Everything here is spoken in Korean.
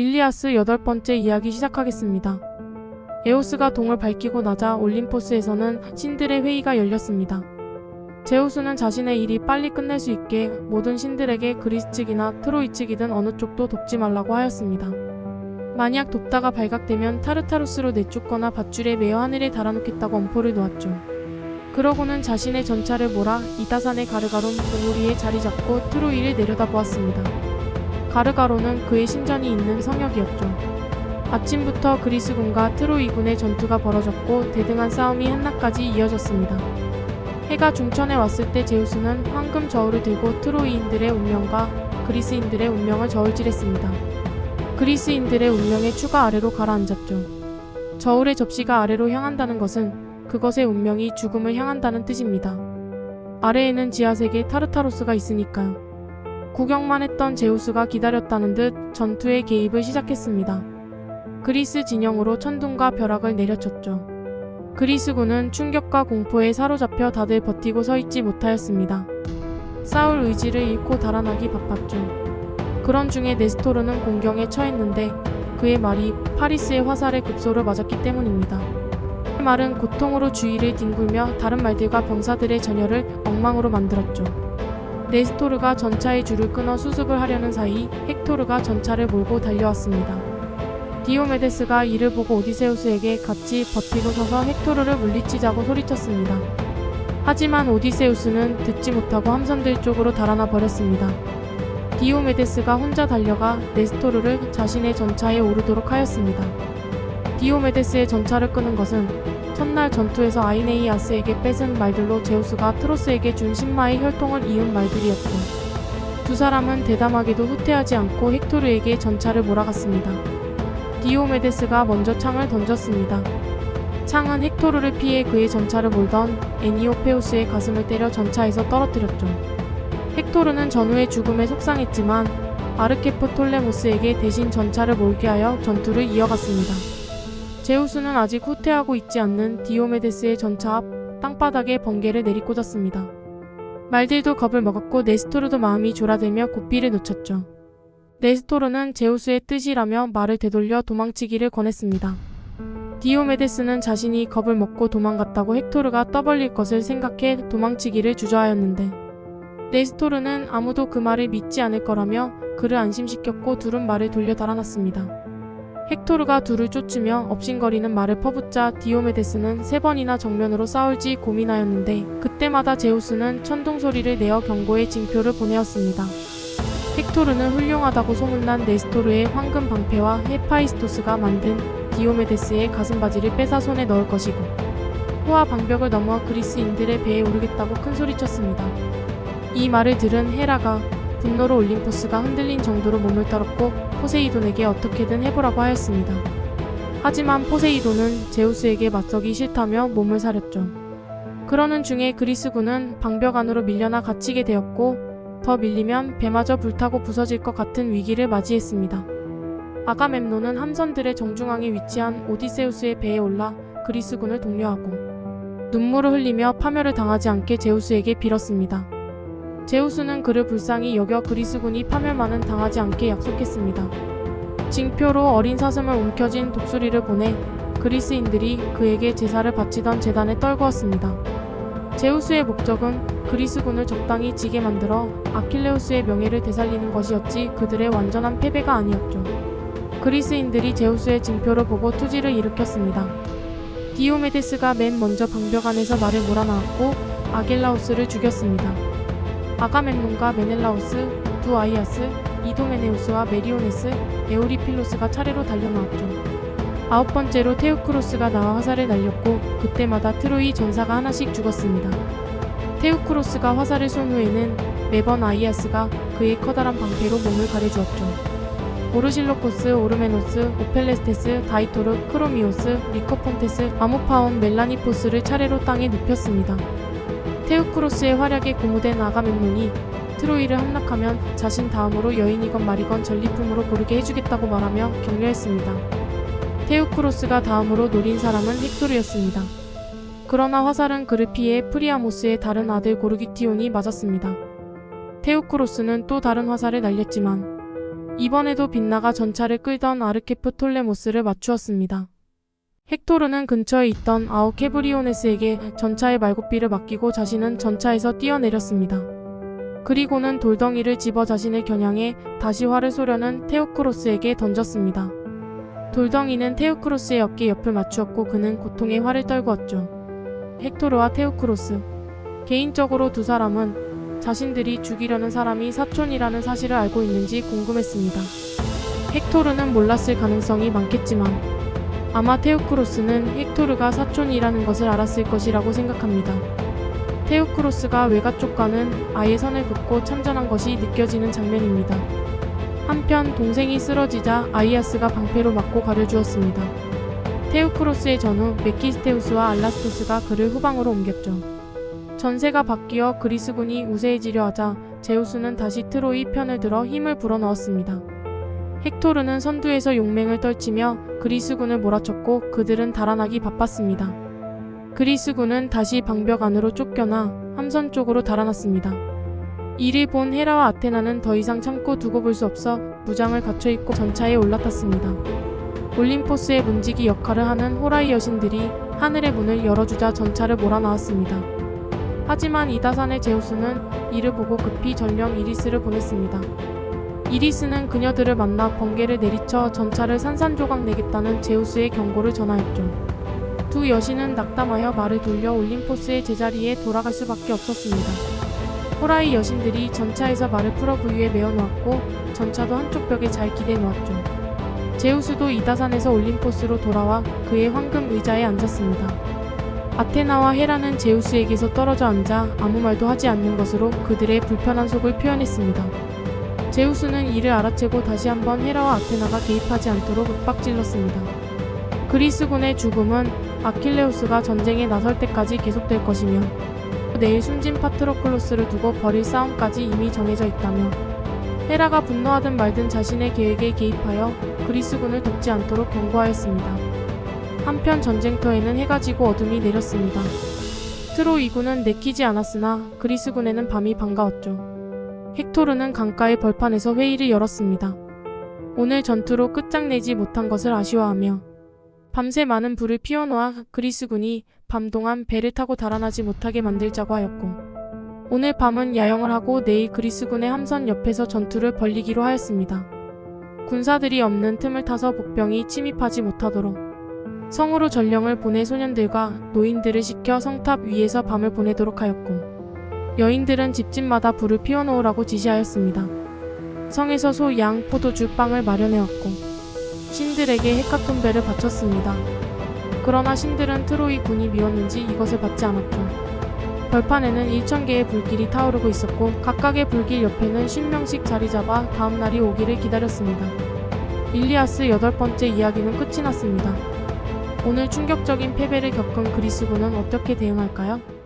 일리아스 여덟 번째 이야기 시작하겠습니다. 에오스가 동을 밝히고 나자 올림포스에서는 신들의 회의가 열렸습니다. 제우스는 자신의 일이 빨리 끝낼 수 있게 모든 신들에게 그리스 측이나 트로이 측이든 어느 쪽도 돕지 말라고 하였습니다. 만약 돕다가 발각되면 타르타루스로 내쫓거나 밧줄에 매어 하늘에 달아놓겠다고 엄포를 놓았죠. 그러고는 자신의 전차를 몰아 이다산의 가르가론 봉우리에 자리 잡고 트로이를 내려다보았습니다. 가르가로는 그의 신전이 있는 성역이었죠. 아침부터 그리스군과 트로이군의 전투가 벌어졌고 대등한 싸움이 한낮까지 이어졌습니다. 해가 중천에 왔을 때 제우스는 황금 저울을 들고 트로이인들의 운명과 그리스인들의 운명을 저울질했습니다. 그리스인들의 운명의 추가 아래로 가라앉았죠. 저울의 접시가 아래로 향한다는 것은 그것의 운명이 죽음을 향한다는 뜻입니다. 아래에는 지하세계 타르타로스가 있으니까요. 구경만 했던 제우스가 기다렸다는 듯 전투의 개입을 시작했습니다. 그리스 진영으로 천둥과 벼락을 내려쳤죠. 그리스군은 충격과 공포에 사로잡혀 다들 버티고 서 있지 못하였습니다. 싸울 의지를 잃고 달아나기 바빴죠. 그런 중에 네스토르는 공경에 처했는데 그의 말이 파리스의 화살에 급소를 맞았기 때문입니다. 그 말은 고통으로 주위를 뒹굴며 다른 말들과 병사들의 전열을 엉망으로 만들었죠. 네스토르가 전차의 줄을 끊어 수습을 하려는 사이 헥토르가 전차를 몰고 달려왔습니다. 디오메데스가 이를 보고 오디세우스에게 같이 버티고 서서 헥토르를 물리치자고 소리쳤습니다. 하지만 오디세우스는 듣지 못하고 함선들 쪽으로 달아나 버렸습니다. 디오메데스가 혼자 달려가 네스토르를 자신의 전차에 오르도록 하였습니다. 디오메데스의 전차를 끄는 것은 첫날 전투에서 아이네이아스에게 뺏은 말들로 제우스가 트로스에게 준 신마의 혈통을 이은 말들이었죠. 두 사람은 대담하게도 후퇴하지 않고 헥토르에게 전차를 몰아갔습니다. 디오메데스가 먼저 창을 던졌습니다. 창은 헥토르를 피해 그의 전차를 몰던 애니오페우스의 가슴을 때려 전차에서 떨어뜨렸죠. 헥토르는 전후의 죽음에 속상했지만 아르케프 톨레모스에게 대신 전차를 몰게 하여 전투를 이어갔습니다. 제우스는 아직 후퇴하고 있지 않는 디오메데스의 전차 앞 땅바닥에 번개를 내리꽂았습니다. 말들도 겁을 먹었고 네스토르도 마음이 졸아들며 고삐를 놓쳤죠. 네스토르는 제우스의 뜻이라며 말을 되돌려 도망치기를 권했습니다. 디오메데스는 자신이 겁을 먹고 도망갔다고 헥토르가 떠벌릴 것을 생각해 도망치기를 주저하였는데 네스토르는 아무도 그 말을 믿지 않을 거라며 그를 안심시켰고 둘은 말을 돌려 달아났습니다. 헥토르가 둘을 쫓으며 업신거리는 말을 퍼붓자 디오메데스는 세 번이나 정면으로 싸울지 고민하였는데 그때마다 제우스는 천둥 소리를 내어 경고의 징표를 보내었습니다. 헥토르는 훌륭하다고 소문난 네스토르의 황금 방패와 헤파이스토스가 만든 디오메데스의 가슴바지를 뺏어 손에 넣을 것이고 호와 방벽을 넘어 그리스인들의 배에 오르겠다고 큰 소리쳤습니다. 이 말을 들은 헤라가 분노로 올림포스가 흔들린 정도로 몸을 떨었고 포세이돈에게 어떻게든 해보라고 하였습니다. 하지만 포세이돈은 제우스에게 맞서기 싫다며 몸을 사렸죠. 그러는 중에 그리스군은 방벽 안으로 밀려나 갇히게 되었고 더 밀리면 배마저 불타고 부서질 것 같은 위기를 맞이했습니다. 아가멤논은 함선들의 정중앙에 위치한 오디세우스의 배에 올라 그리스군을 독려하고 눈물을 흘리며 파멸을 당하지 않게 제우스에게 빌었습니다. 제우스는 그를 불쌍히 여겨 그리스군이 파멸만은 당하지 않게 약속했습니다. 징표로 어린 사슴을 움켜쥔 독수리를 보내 그리스인들이 그에게 제사를 바치던 재단에 떨구었습니다. 제우스의 목적은 그리스군을 적당히 지게 만들어 아킬레우스의 명예를 되살리는 것이었지 그들의 완전한 패배가 아니었죠. 그리스인들이 제우스의 징표를 보고 투지를 일으켰습니다. 디오메데스가 맨 먼저 방벽 안에서 말을 몰아나왔고 아겔라우스를 죽였습니다. 아가멤논과 메넬라우스, 두 아이아스, 이도메네우스와 메리오네스, 에우리필로스가 차례로 달려나왔죠. 아홉 번째로 테우크로스가 나와 화살을 날렸고 그때마다 트로이 전사가 하나씩 죽었습니다. 테우크로스가 화살을 쏜 후에는 매번 아이아스가 그의 커다란 방패로 몸을 가려주었죠. 오르실로코스, 오르메노스, 오펠레스테스, 다이토르, 크로미오스, 리코폰테스, 아모파온, 멜라니포스를 차례로 땅에 눕혔습니다. 테우크로스의 활약에 고무된 아가멤논이 트로이를 함락하면 자신 다음으로 여인이건 말이건 전리품으로 고르게 해주겠다고 말하며 격려했습니다. 테우크로스가 다음으로 노린 사람은 헥토르였습니다. 그러나 화살은 그를 피해 프리아모스의 다른 아들 고르기티온이 맞았습니다. 테우크로스는 또 다른 화살을 날렸지만 이번에도 빗나가 전차를 끌던 아르케프 톨레모스를 맞추었습니다. 헥토르는 근처에 있던 아우 케브리오네스에게 전차의 말고삐를 맡기고 자신은 전차에서 뛰어내렸습니다. 그리고는 돌덩이를 집어 자신을 겨냥해 다시 활을 쏘려는 테오크로스에게 던졌습니다. 돌덩이는 테오크로스의 어깨 옆을 맞추었고 그는 고통의 활을 떨구었죠. 헥토르와 테오크로스. 개인적으로 두 사람은 자신들이 죽이려는 사람이 사촌이라는 사실을 알고 있는지 궁금했습니다. 헥토르는 몰랐을 가능성이 많겠지만 아마 테오크로스는 헥토르가 사촌이라는 것을 알았을 것이라고 생각합니다. 테오크로스가 외가 쪽과는 아예 선을 긋고 참전한 것이 느껴지는 장면입니다. 한편 동생이 쓰러지자 아이아스가 방패로 맞고 가려주었습니다. 테오크로스의 전후 메키스테우스와 알라스토스가 그를 후방으로 옮겼죠. 전세가 바뀌어 그리스군이 우세해지려 하자 제우스는 다시 트로이 편을 들어 힘을 불어넣었습니다. 헥토르는 선두에서 용맹을 떨치며 그리스군을 몰아쳤고 그들은 달아나기 바빴습니다. 그리스군은 다시 방벽 안으로 쫓겨나 함선 쪽으로 달아났습니다. 이를 본 헤라와 아테나는 더 이상 참고 두고 볼 수 없어 무장을 갖춰 입고 전차에 올라탔습니다. 올림포스의 문지기 역할을 하는 호라이 여신들이 하늘의 문을 열어주자 전차를 몰아나왔습니다. 하지만 이다산의 제우스는 이를 보고 급히 전령 이리스를 보냈습니다. 이리스는 그녀들을 만나 번개를 내리쳐 전차를 산산조각 내겠다는 제우스의 경고를 전하였죠. 두 여신은 낙담하여 말을 돌려 올림포스의 제자리에 돌아갈 수밖에 없었습니다. 호라이 여신들이 전차에서 말을 풀어 부유에 메어놓았고 전차도 한쪽 벽에 잘 기대 놓았죠. 제우스도 이다산에서 올림포스로 돌아와 그의 황금 의자에 앉았습니다. 아테나와 헤라는 제우스에게서 떨어져 앉아 아무 말도 하지 않는 것으로 그들의 불편한 속을 표현했습니다. 제우스는 이를 알아채고 다시 한번 헤라와 아테나가 개입하지 않도록 윽박질렀습니다. 그리스군의 죽음은 아킬레우스가 전쟁에 나설 때까지 계속될 것이며 내일 숨진 파트로클로스를 두고 벌일 싸움까지 이미 정해져 있다며 헤라가 분노하든 말든 자신의 계획에 개입하여 그리스군을 돕지 않도록 경고하였습니다. 한편 전쟁터에는 해가 지고 어둠이 내렸습니다. 트로 이군은 내키지 않았으나 그리스군에는 밤이 반가웠죠. 헥토르는 강가의 벌판에서 회의를 열었습니다. 오늘 전투로 끝장내지 못한 것을 아쉬워하며 밤새 많은 불을 피워놓아 그리스군이 밤 동안 배를 타고 달아나지 못하게 만들자고 하였고 오늘 밤은 야영을 하고 내일 그리스군의 함선 옆에서 전투를 벌리기로 하였습니다. 군사들이 없는 틈을 타서 복병이 침입하지 못하도록 성으로 전령을 보내 소년들과 노인들을 시켜 성탑 위에서 밤을 보내도록 하였고 여인들은 집집마다 불을 피워놓으라고 지시하였습니다. 성에서 소, 양, 포도주, 빵을 마련해왔고 신들에게 헤카톤베를 바쳤습니다. 그러나 신들은 트로이 군이 미웠는지 이것을 받지 않았죠. 벌판에는 1,000개의 불길이 타오르고 있었고 각각의 불길 옆에는 10명씩 자리 잡아 다음 날이 오기를 기다렸습니다. 일리아스 여덟 번째 이야기는 끝이 났습니다. 오늘 충격적인 패배를 겪은 그리스군은 어떻게 대응할까요?